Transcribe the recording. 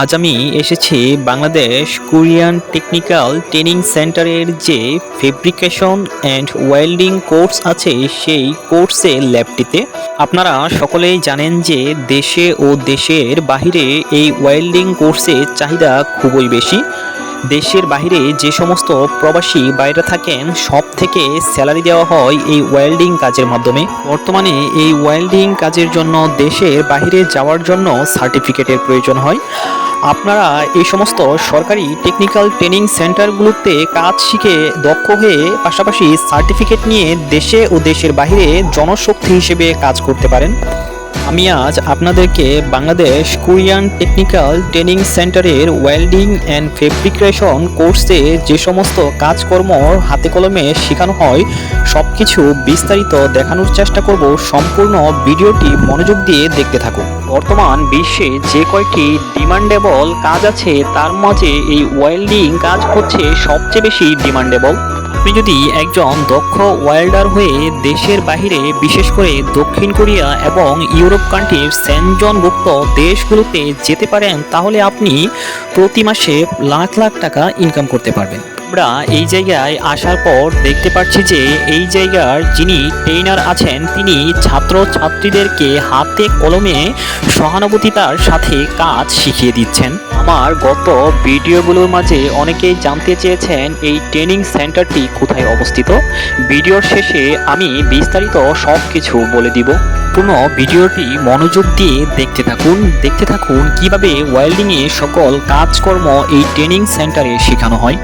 আজ আমি এসেছি বাংলাদেশ কোরিয়ান টেকনিক্যাল ট্রেনিং সেন্টারের যে ফেব্রিকেশন অ্যান্ড ওয়েল্ডিং কোর্স আছে সেই কোর্সের ল্যাবটিতে। আপনারা সকলেই জানেন যে দেশে ও দেশের বাহিরে এই ওয়েল্ডিং কোর্সের চাহিদা খুবই বেশি। দেশের বাইরে যে সমস্ত প্রবাসী বাইরে থাকেন সব থেকে স্যালারি দেওয়া হয় এই ওয়েল্ডিং কাজের মাধ্যমে। বর্তমানে এই ওয়েল্ডিং কাজের জন্য দেশের বাইরে যাওয়ার জন্য সার্টিফিকেটের প্রয়োজন হয়। আপনারা এই সমস্ত সরকারি টেকনিক্যাল ট্রেনিং সেন্টারগুলোতে কাজ শিখে দক্ষ হয়ে পাশাপাশি সার্টিফিকেট নিয়ে দেশে ও দেশের বাইরে জনশক্তি হিসেবে কাজ করতে পারেন। আমি আজ আপনাদেরকে বাংলাদেশ কোরিয়ান টেকনিক্যাল ট্রেনিং সেন্টারের ওয়েল্ডিং অ্যান্ড ফেব্রিকেশন কোর্সে যে সমস্ত কাজকর্ম হাতে কলমে শেখানো হয় সব কিছু বিস্তারিত দেখানোর চেষ্টা করব সম্পূর্ণ ভিডিওটি মনোযোগ দিয়ে দেখতে থাকুন। বর্তমান বিশ্বে যে কয়টি ডিমান্ডেবল কাজ আছে, তার মাঝে এই ওয়েল্ডিং কাজ হচ্ছে সবচেয়ে বেশি ডিমান্ডেবল। আপনি যদি একজন দক্ষ ওয়েল্ডার হয়ে দেশের বাহিরে, বিশেষ করে দক্ষিণ কোরিয়া এবং ইউরোপ কান্ট্রির স্যানজনভুক্ত দেশগুলোতে যেতে পারেন, তাহলে আপনি প্রতি মাসে লাখ লাখ টাকা ইনকাম করতে পারবেন। আমরা এই জায়গায় আসার পর দেখতে পাচ্ছি যে এই জায়গার যিনি ট্রেনার আছেন, তিনি ছাত্র ছাত্রীদেরকে হাতে কলমে সহানুভূতিতার সাথে কাজ শিখিয়ে দিচ্ছেন। আমার গত ভিডিওগুলোর মাঝে অনেকেই জানতে চেয়েছেন এই ট্রেনিং সেন্টারটি কোথায় অবস্থিত। ভিডিওর শেষে আমি বিস্তারিত সব কিছু বলে দিব। পুরো ভিডিওটি মনোযোগ দিয়ে দেখতে থাকুন। দেখতে থাকুন কীভাবে ওয়েল্ডিংয়ে সকল কাজকর্ম এই ট্রেনিং সেন্টারে শেখানো হয়।